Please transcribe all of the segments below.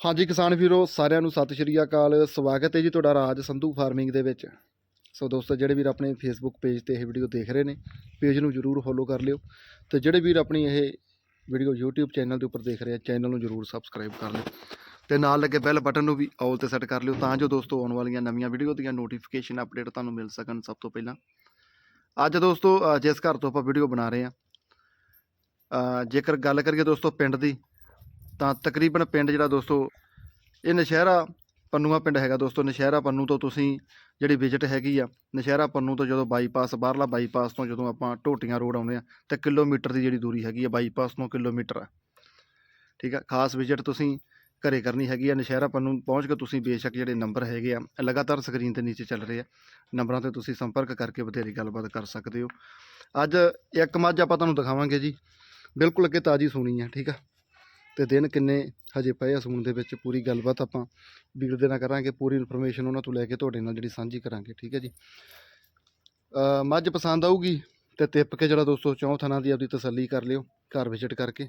ਹਾਂਜੀ ਕਿਸਾਨ ਵੀਰੋ, ਸਾਰਿਆਂ ਨੂੰ ਸਤਿ ਸ਼੍ਰੀ ਅਕਾਲ। ਸਵਾਗਤ ਹੈ ਜੀ ਤੁਹਾਡਾ ਰਾਜ ਸੰਧੂ ਫਾਰਮਿੰਗ ਦੇ ਵਿੱਚ। ਸੋ ਦੋਸਤੋ, ਜਿਹੜੇ ਵੀਰ ਆਪਣੇ ਫੇਸਬੁੱਕ ਪੇਜ ਤੇ ਇਹ ਵੀਡੀਓ ਦੇਖ ਰਹੇ ਨੇ ਪੇਜ ਨੂੰ ਜਰੂਰ ਫੋਲੋ ਕਰ ਲਿਓ। ਤੇ ਜਿਹੜੇ ਵੀਰ ਆਪਣੀ ਇਹ ਵੀਡੀਓ YouTube ਚੈਨਲ ਦੇ ਉੱਪਰ ਦੇਖ ਰਹੇ ਆ ਚੈਨਲ ਨੂੰ ਜਰੂਰ ਸਬਸਕ੍ਰਾਈਬ ਕਰ ਲਿਓ। ਤੇ ਨਾਲ ਲੱਗੇ ਬੈਲ ਬਟਨ ਨੂੰ ਵੀ ਆਲ ਤੇ ਸੈੱਟ ਕਰ ਲਿਓ, ਤਾਂ ਜੋ ਦੋਸਤੋ ਆਉਣ ਵਾਲੀਆਂ ਨਵੀਆਂ ਵੀਡੀਓ ਦੀਆਂ ਨੋਟੀਫਿਕੇਸ਼ਨ ਅਪਡੇਟ ਤੁਹਾਨੂੰ ਮਿਲ ਸਕਣ ਸਭ ਤੋਂ ਪਹਿਲਾਂ। ਅੱਜ ਦੋਸਤੋ ਜਿਸ ਘਰ ਤੋਂ ਆਪਾਂ ਵੀਡੀਓ ਬਣਾ ਰਹੇ ਆ ਜੇਕਰ ਗੱਲ ਕਰੀਏ ਦੋਸਤੋ ਪਿੰਡ ਦੀ ਤਾਂ ਤਕਰੀਬਨ ਪਿੰਡ ਜਿਹੜਾ ਦੋਸਤੋ, ਇਹ ਨਸ਼ਹਿਰਾ ਪੰਨੂਆ ਪਿੰਡ ਹੈਗਾ ਦੋਸਤੋ, ਨਸ਼ਹਿਰਾ ਪੰਨੂ ਤੋਂ ਤੁਸੀਂ ਜਿਹੜੀ ਵਿਜ਼ਿਟ ਹੈਗੀ ਆ, ਨਸ਼ਹਿਰਾ ਪੰਨੂ ਤੋਂ ਜਦੋਂ ਬਾਈਪਾਸ ਬਾਹਰਲਾ ਬਾਈਪਾਸ ਤੋਂ ਜਦੋਂ ਆਪਾਂ ਟੋਟੀਆਂ ਰੋਡ ਆਉਂਦੇ ਆ, ਤੇ ਕਿਲੋਮੀਟਰ ਦੀ ਜਿਹੜੀ ਦੂਰੀ ਹੈਗੀ ਆ ਬਾਈਪਾਸ ਤੋਂ ਕਿਲੋਮੀਟਰ ਆ। ਠੀਕ ਆ, ਖਾਸ ਵਿਜ਼ਿਟ ਤੁਸੀਂ ਘਰੇ ਕਰਨੀ ਹੈਗੀ ਆ, ਨਸ਼ਹਿਰਾ ਪੰਨੂ ਪਹੁੰਚ ਕੇ ਤੁਸੀਂ ਬੇਸ਼ੱਕ ਜਿਹੜੇ ਨੰਬਰ ਹੈਗੇ ਆ ਲਗਾਤਾਰ ਸਕਰੀਨ ਤੇ ਨੀਚੇ ਚੱਲ ਰਹੇ ਆ ਨੰਬਰਾਂ ਤੇ ਤੁਸੀਂ ਸੰਪਰਕ ਕਰਕੇ ਬਥੇਰੀ ਗੱਲਬਾਤ ਕਰ ਸਕਦੇ ਹੋ। ਅੱਜ ਇੱਕ ਮੱਝ ਆਪਾਂ ਤੁਹਾਨੂੰ ਦਿਖਾਵਾਂਗੇ ਜੀ, ਬਿਲਕੁਲ ਅੱਗੇ ਤਾਜੀ ਸੂਣੀ ਆ, ਠੀਕ ਆ। ਤੇ ਦਿਨ ਕਿੰਨੇ ਹਜੇ ਪਏ ਆ ਸੂਣ ਦੇ ਵਿੱਚ, ਪੂਰੀ ਗੱਲਬਾਤ ਆਪਾਂ ਵੀਰ ਦੇ ਨਾਲ ਕਰਾਂਗੇ, ਪੂਰੀ ਇਨਫੋਰਮੇਸ਼ਨ ਉਹਨਾਂ ਤੋਂ ਲੈ ਕੇ ਤੁਹਾਡੇ ਨਾਲ ਜਿਹੜੀ ਸਾਂਝੀ ਕਰਾਂਗੇ, ਠੀਕ ਹੈ ਜੀ। ਮੱਝ ਪਸੰਦ ਆਊਗੀ ਤੇ ਤਿੱਪ ਕੇ ਜਿਹੜਾ ਦੋਸਤੋ ਚੌਂ ਥਾਂ ਦੀ ਆਪਦੀ ਤਸੱਲੀ ਕਰ ਲਿਓ, ਘਰ ਵਿਜ਼ਿਟ ਕਰਕੇ।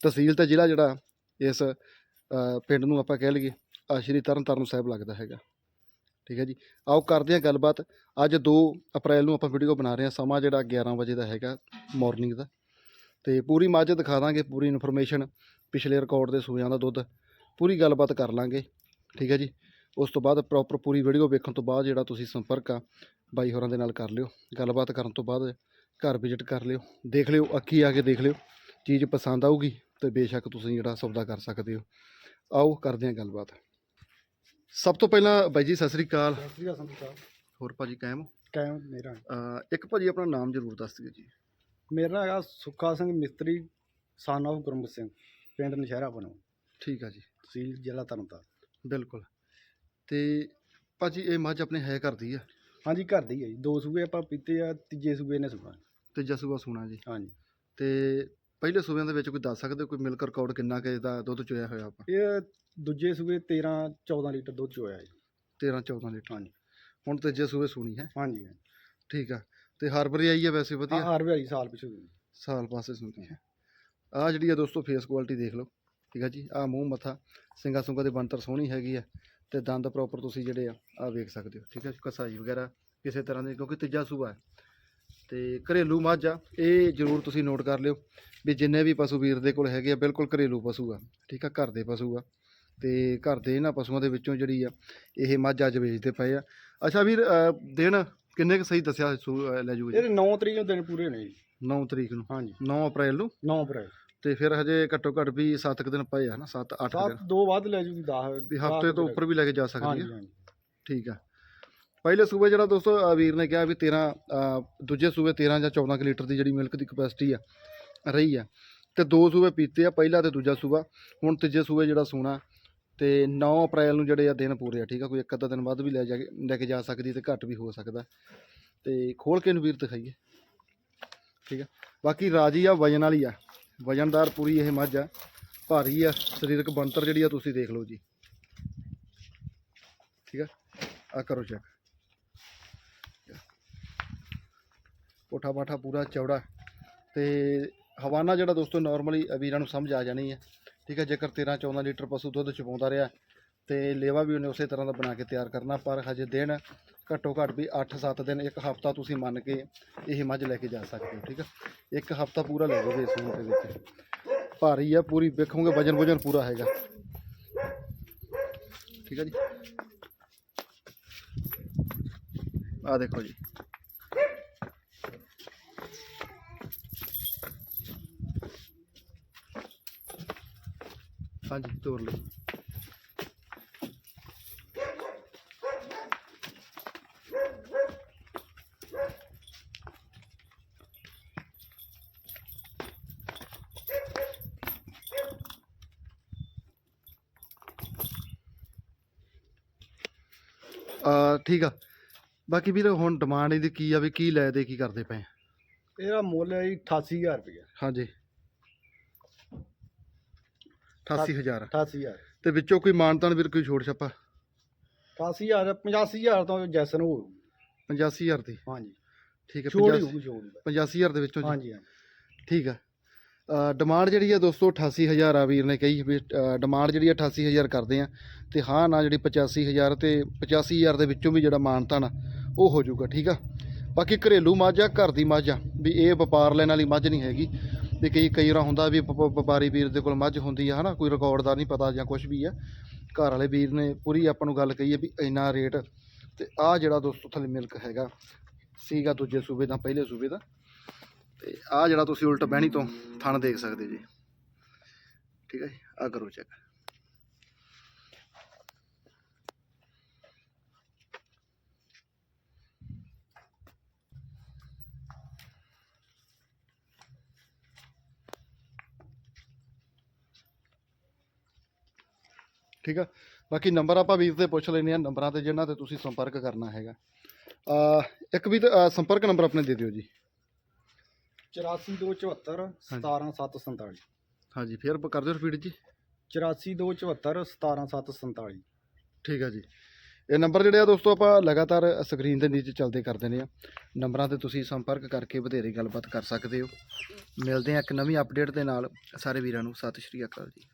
ਤਹਿਸੀਲ ਤੇ ਜ਼ਿਲ੍ਹਾ ਜਿਹੜਾ ਇਸ ਪਿੰਡ ਨੂੰ ਆਪਾਂ ਕਹਿ ਲਈਏ ਆ ਸ਼੍ਰੀ ਤਰਨਤਾਰਨ ਸਾਹਿਬ ਲੱਗਦਾ ਹੈਗਾ। ਠੀਕ ਹੈ ਜੀ। ਆਓ ਕਰਦੇ ਹਾਂ ਗੱਲਬਾਤ। ਅੱਜ 2 ਅਪ੍ਰੈਲ ਨੂੰ ਆਪਾਂ ਵੀਡੀਓ ਬਣਾ ਰਹੇ ਹਾਂ, ਸਮਾਂ ਜਿਹੜਾ 11 ਵਜੇ ਦਾ ਹੈਗਾ ਮਾਰਨਿੰਗ ਦਾ। ਤੇ ਪੂਰੀ ਮੱਝ ਦਿਖਾ ਦਾਂਗੇ, ਪੂਰੀ ਇਨਫੋਰਮੇਸ਼ਨ ਪਿਛਲੇ ਰਿਕਾਰਡ ਦੇ ਸੂਆਂ ਦਾ ਦੁੱਧ ਪੂਰੀ ਗੱਲਬਾਤ ਕਰ ਲਾਂਗੇ ਠੀਕ ਹੈ ਜੀ? ਉਸ ਤੋਂ ਬਾਅਦ ਪ੍ਰੋਪਰ ਪੂਰੀ ਵੀਡੀਓ ਵੇਖਣ ਤੋਂ ਬਾਅਦ ਜਿਹੜਾ ਤੁਸੀਂ ਸੰਪਰਕ ਆ ਬਾਈ ਹੋਰਾਂ ਦੇ ਨਾਲ ਕਰ ਲਿਓ ਗੱਲਬਾਤ ਕਰਨ ਤੋਂ ਬਾਅਦ ਘਰ ਵਿਜ਼ਿਟ ਕਰ ਲਿਓ ਦੇਖ ਲਿਓ ਅੱਖੀ ਆ ਕੇ ਦੇਖ ਲਿਓ ਚੀਜ਼ ਪਸੰਦ ਆਊਗੀ ਤੇ ਬੇਸ਼ੱਕ ਤੁਸੀਂ ਜਿਹੜਾ ਸੌਦਾ ਕਰ ਸਕਦੇ ਹੋ। ਆਓ ਕਰਦੇ ਹਾਂ ਗੱਲਬਾਤ। ਸਭ ਤੋਂ ਪਹਿਲਾਂ ਬਾਈ ਜੀ ਸਤਿ ਸ੍ਰੀ ਅਕਾਲ। ਸਤਿ ਸ੍ਰੀ ਅਕਾਲ ਸੰਧੂ ਸਾਹਿਬ। ਹੋਰ ਭਾਜੀ ਕਾਇਮ? ਕਾਇਮ ਮੇਰਾ ਅਹ ਇੱਕ ਭਾਜੀ ਆਪਣਾ ਨਾਮ ਜ਼ਰੂਰ ਦੱਸ ਦਿਓ ਜੀ। ਮੇਰਾ ਹੈਗਾ ਸੁੱਖਾ ਸਿੰਘ ਮਿਸਤਰੀ ਸਨ ਆਫ ਗੁਰਮੁਖ ਸਿੰਘ। ਪਿੰਡ ਨਸ਼ਹਿਰਾ ਬਣੋ। ਠੀਕ ਆ ਜੀ। ਤਹਿਸੀਲ ਜ਼ਿਲ੍ਹਾ ਤਰਨਤਾਰਨ ਬਿਲਕੁਲ। ਤੇ ਭਾਜੀ ਇਹ ਮੱਝ ਆਪਣੇ ਹੈ ਕਰਦੀ ਆ? ਹਾਂਜੀ ਘਰ ਦੀ ਹੈ ਜੀ। ਦੋ ਸੂਬੇ ਆਪਾਂ ਪੀਤੇ ਆ ਤੀਜੇ ਸੂਬੇ ਨੇ ਸੁਣਾ ਤੇ ਜਸੂਆ ਸੁਣਾ ਜੀ। ਹਾਂਜੀ। ਤੇ ਪਹਿਲੇ ਸੂਬਿਆਂ ਦੇ ਵਿੱਚ ਕੋਈ ਦੱਸ ਸਕਦੇ ਹੋ ਕੋਈ ਮਿਲਕ ਰਿਕਾਰਡ ਕਿੰਨਾ ਕਿ ਦਾ ਦੁੱਧ ਚੋਇਆ ਹੋਇਆ ਆਪਾਂ? ਇਹ ਦੂਜੇ ਸੂਬੇ 13 14 ਲੀਟਰ ਦੁੱਧ ਚੋਇਆ ਜੀ। 13 14 ਲੀਟਰ। ਹਾਂਜੀ। ਹੁਣ ਤੀਜੇ ਸੂਬੇ ਸੁਣੀ ਹੈ। ਹਾਂਜੀ ਠੀਕ ਆ। ਤੇ ਹਰਬਰੀ ਆਈ ਹੈ ਵੈਸੇ ਹਾਂ ਵਧੀਆ ਹਰ ਵਾਲੀ ਸਾਲ ਪਿਛੂ ਸਾਲ ਪਾਸੇ ਸੁਣਦੀ ਹੈ। ਆ ਜਿਹੜੀ ਆ ਦੋਸਤੋ ਫੇਸ ਕੁਆਲਿਟੀ ਦੇਖ ਲਓ, ਠੀਕ ਆ ਜੀ ਆ ਮੂੰਹ ਮੱਥਾ ਸਿੰਗਾ ਸੁੰਗਾ ਦੇ ਬਣਤਰ ਸੋਹਣੀ ਹੈਗੀ ਆ ਤੇ ਦੰਦ ਪ੍ਰੋਪਰ ਤੁਸੀਂ ਜਿਹੜੇ ਆ ਆ ਵੇਖ ਸਕਦੇ ਹੋ, ਠੀਕ ਹੈ ਕਸਾਈ ਵਗੈਰਾ ਕਿਸੇ ਤਰ੍ਹਾਂ ਦੀ, ਕਿਉਂਕਿ ਤੀਜਾ ਸੂਆ ਹੈ। ਤੇ ਘਰੇਲੂ ਮੱਝ ਆ, ਇਹ ਜ਼ਰੂਰ ਤੁਸੀਂ ਨੋਟ ਕਰ ਲਿਓ ਵੀ ਜਿੰਨੇ ਵੀ ਪਸ਼ੂ ਵੀਰ ਦੇ ਕੋਲ ਹੈਗੇ ਆ, ਬਿਲਕੁਲ ਘਰੇਲੂ ਪਸ਼ੂ ਆ, ਠੀਕ ਆ, ਘਰ ਦੇ ਪਸ਼ੂ ਆ। ਤੇ ਘਰ ਦੇ ਇਹਨਾਂ ਪਸ਼ੂਆਂ ਦੇ ਵਿੱਚੋਂ ਜਿਹੜੀ ਆ, ਇਹ ਮੱਝ ਅੱਜ ਵੇਚਦੇ ਪਏ ਆ। ਅੱਛਾ ਵੀਰ ਦਿਨ ਕਿੰਨੇ ਕੁ ਸਹੀ ਦੱਸਿਆ ਸੂ- ਲੈ ਜੂ ਇਹਦੇ 9 ਤਰੀਕ ਨੂੰ ਦਿਨ ਪੂਰੇ ਨੇ ਜੀ। 9 ਤਰੀਕ ਨੂੰ। ਹਾਂਜੀ। 9 ਅਪ੍ਰੈਲ ਨੂੰ। 9 ਅਪ੍ਰੈਲ। ਤੇ ਫਿਰ ਹਜੇ ਘੱਟੋ ਘੱਟ ਵੀ 7 ਕੁ ਦਿਨ ਪਏ ਆ ਨਾ 7 8 ਸੱਤ ਦਿਨ। ਦੋ ਵੱਧ ਲੈ ਜੂਗੀ 10 ਵੀ ਹਫ਼ਤੇ ਤੋਂ ਉੱਪਰ ਵੀ ਲੈ ਕੇ ਜਾ ਸਕਦੀ ਹੈ ਹਾਂਜੀ ਠੀਕ ਆ। ਪਹਿਲੇ ਸੂਬੇ ਜਿਹੜਾ ਦੋਸਤੋ ਵੀਰ ਨੇ ਕਿਹਾ ਵੀ 13 ਅ, ਦੂਜੇ ਸੂਬੇ 13 ਜਾਂ 14 ਕੁ ਲੀਟਰ ਦੀ ਜਿਹੜੀ ਮਿਲਕ ਦੀ ਕਪੈਸਿਟੀ ਆ ਰਹੀ ਆ। ਤੇ ਦੋ ਸੂਬੇ ਪੀਤੇ ਆ ਪਹਿਲਾ ਤੇ ਦੂਜਾ ਸੂਬਾ। ਹੁਣ ਤੀਜੇ ਸੂਬੇ ਜਿਹੜਾ ਸੋਨਾ ਤੇ 9 ਅਪ੍ਰੈਲ ਨੂੰ ਜਿਹੜੇ ਆ ਦਿਨ ਪੂਰੇ ਆ ਠੀਕ ਆ? ਕੋਈ ਇੱਕ ਅੱਧਾ ਦਿਨ ਵੱਧ ਵੀ ਲੈ ਜਾ ਕੇ ਲੈ ਕੇ ਜਾ ਸਕਦੀ ਤੇ ਘੱਟ ਵੀ ਹੋ ਸਕਦਾ। ਤੇ ਖੋਲ ਕੇ ਨੂੰ ਵੀਰ ਦਿਖਾਈਏ। ਠੀਕ ਆ। ਬਾਕੀ ਰਾਜੀ ਆ, ਵਜਨ ਵਾਲੀ ਆ। ਵਜਨਦਾਰ ਪੂਰੀ ਇਹ ਮੱਝ ਆ। ਭਾਰੀ ਆ, ਸਰੀਰਕ ਬਣਤਰ ਜਿਹੜੀ ਆ ਤੁਸੀਂ ਦੇਖ ਲਓ ਜੀ। ਠੀਕ ਆ। ਆ ਕਰੋ ਚੈੱਕ ਕੋਠਾ ਬਾਠਾ ਪੂਰਾ ਚੌੜਾ। ਤੇ ਹਵਾਨਾ ਜਿਹੜਾ ਦੋਸਤੋ ਨਾਰਮਲੀ ਵੀਰਾਂ ਨੂੰ ਸਮਝ ਆ ਜਾਣੀ ਹੈ ਠੀਕ ਹੈ ਜੇਕਰ 13 14 ਲੀਟਰ ਪਸ਼ੂ ਦੁੱਧ ਚਪਾਉਂਦਾ ਰਿਹਾ ਤੇ ਲੇਵਾ ਵੀ ਉਹਨੇ ਉਸੇ ਤਰ੍ਹਾਂ ਦਾ ਬਣਾ ਕੇ ਤਿਆਰ ਕਰਨਾ, ਪਰ ਹਜੇ ਦਿਨ ਘੱਟੋ ਘੱਟ ਵੀ 8-7 ਦਿਨ, ਇੱਕ ਹਫਤਾ ਤੁਸੀਂ ਮੰਨ ਕੇ ਇਹ ਮੱਝ ਲੈ ਕੇ ਜਾ ਸਕਦੇ ਹੋ, ਠੀਕ ਹੈ ਇੱਕ ਹਫਤਾ ਪੂਰਾ ਲੈ ਜਾਓਗੇ ਇਸ ਨੂੰ ਦੇ ਵਿੱਚ। ਭਾਰੀ ਆ, ਪੂਰੀ ਵੇਖੋਗੇ, ਵਜਨ ਵਜਨ ਪੂਰਾ ਹੈਗਾ। ਠੀਕ ਹੈ ਜੀ? ਆ ਦੇਖੋ ਜੀ। ਹਾਂਜੀ, ਤੋਰ ਲਓ। ਆ ਠੀਕ ਆ। ਬਾਕੀ ਵੀਰ ਹੁਣ ਡਿਮਾਂਡ ਇਹਦੀ ਕੀ ਆ ਵੀ ਕੀ ਲੈ ਦੇ ਕੀ ਕਰਦੇ ਪਏ ਆ? ਇਹਦਾ ਮੁੱਲ ਹੈ ਜੀ 88000 ਰੁਪਏ ਹਾਂਜੀ। 88000 88000 ਤੇ ਵਿੱਚੋਂ ਕੋਈ ਮਾਨਤਾਨ ਵੀਰ ਕੋਈ ਛੋੜ ਛੱਪਾ? 88000 85000 ਤੋਂ ਜੈਸਨ ਹੋ 85000 ਦੀ? ਹਾਂਜੀ। ਠੀਕ ਹੈ ਛੋੜ ਹੀ 85 ਹੋਊਗੀ ਛੋੜ ਹੀ। 85000 ਦੇ ਵਿੱਚੋਂ ਜੀ? ਹਾਂਜੀ ਹਾਂਜੀ। ਠੀਕ ਆ। ਡਿਮਾਂਡ ਜਿਹੜੀ ਆ ਦੋਸਤੋ 88000 ਆ ਵੀਰ ਨੇ ਕਹੀ ਵੀ ਡਿਮਾਂਡ ਜਿਹੜੀ ਆ 88000 ਕਰਦੇ ਆ। ਤੇ ਹਾਂ, ਨਾ ਜਿਹੜੀ 85000 ਤੇ 85000 ਦੇ ਵਿੱਚੋਂ ਵੀ ਜਿਹੜਾ ਮਾਨਤਾ ਨਾ ਉਹ ਹੋ ਜਾਊਗਾ, ਠੀਕ ਆ? ਬਾਕੀ ਘਰੇਲੂ ਮੱਝ ਆ, ਘਰ ਦੀ ਮੱਝ ਆ, ਵੀ ਇਹ ਵਪਾਰ ਲੈਣ ਵਾਲੀ ਮੱਝ ਨਹੀਂ ਹੈਗੀ। ਵੀ ਕਈ ਕਈ ਵਾਰ ਹੁੰਦਾ ਵੀ ਵਪ- ਵਪਾਰੀ ਵੀਰ ਦੇ ਕੋਲ ਮੱਝ ਹੁੰਦੀ ਆ, ਹਨਾ? ਕੋਈ ਰਿਕਾਰਡ ਦਾ ਨਹੀਂ ਪਤਾ ਜਾਂ ਕੁਝ ਵੀ ਆ। ਘਰ ਵਾਲੇ ਵੀਰ ਨੇ ਪੂਰੀ ਆਪਾਂ ਨੂੰ ਗੱਲ ਕਹੀ ਹੈ ਵੀ ਇੰਨਾ ਰੇਟ, ਤੇ ਆ ਜਿਹੜਾ ਦੋਸਤੋ ਥੱਲੇ ਮਿਲਕ ਹੈਗਾ, ਸੀਗਾ ਦੂਜੇ ਸੂਬੇ ਦਾ, ਪਹਿਲੇ ਸੂਬੇ ਦਾ ਤੇ ਆ ਜਿਹੜਾ ਤੁਸੀਂ ਉਲਟ ਬਹਿਣੀ ਤੋਂ ਥਣ ਦੇਖ ਸਕਦੇ ਜੀ। ਠੀਕ ਹੈ ਜੀ, ਆ ਕਰੋ ਚੈੱਕ ਠੀਕ ਆ? ਬਾਕੀ ਨੰਬਰ ਆਪਾਂ ਵੀਰ ਤੇ ਪੁੱਛ ਲੈਨੇ ਆ, ਨੰਬਰਾਂ ਤੇ ਜਿਹਨਾਂ ਤੇ ਤੁਸੀਂ ਸੰਪਰਕ ਕਰਨਾ ਹੈਗਾ। ਆ, ਇੱਕ ਵੀ ਸੰਪਰਕ ਨੰਬਰ ਆਪਣੇ ਦੇ ਦਿਓ ਜੀ। 84274 17747 ਹਾਂਜੀ। ਫੇਰ ਕਰ ਦਿਓ ਰਿਪੀਟ ਜੀ। 84274 17747 ਠੀਕ ਆ ਜੀ। ਇਹ ਨੰਬਰ ਜਿਹੜੇ ਆ ਦੋਸਤੋ ਆਪਾਂ ਲਗਾਤਾਰ ਸਕਰੀਨ ਦੇ ਨੀਚੇ ਚੱਲਦੇ ਕਰਦੇ ਨੇ ਆ। ਨੰਬਰਾਂ ਤੇ ਤੁਸੀਂ ਸੰਪਰਕ ਕਰਕੇ ਵਧੇਰੇ ਗੱਲਬਾਤ ਕਰ ਸਕਦੇ ਹੋ। ਮਿਲਦੇ ਆ ਇੱਕ ਨਵੀਂ ਅਪਡੇਟ ਦੇ ਨਾਲ। ਸਾਰੇ ਵੀਰਾਂ ਨੂੰ ਸਤਿ ਸ਼੍ਰੀ ਅਕਾਲ ਜੀ।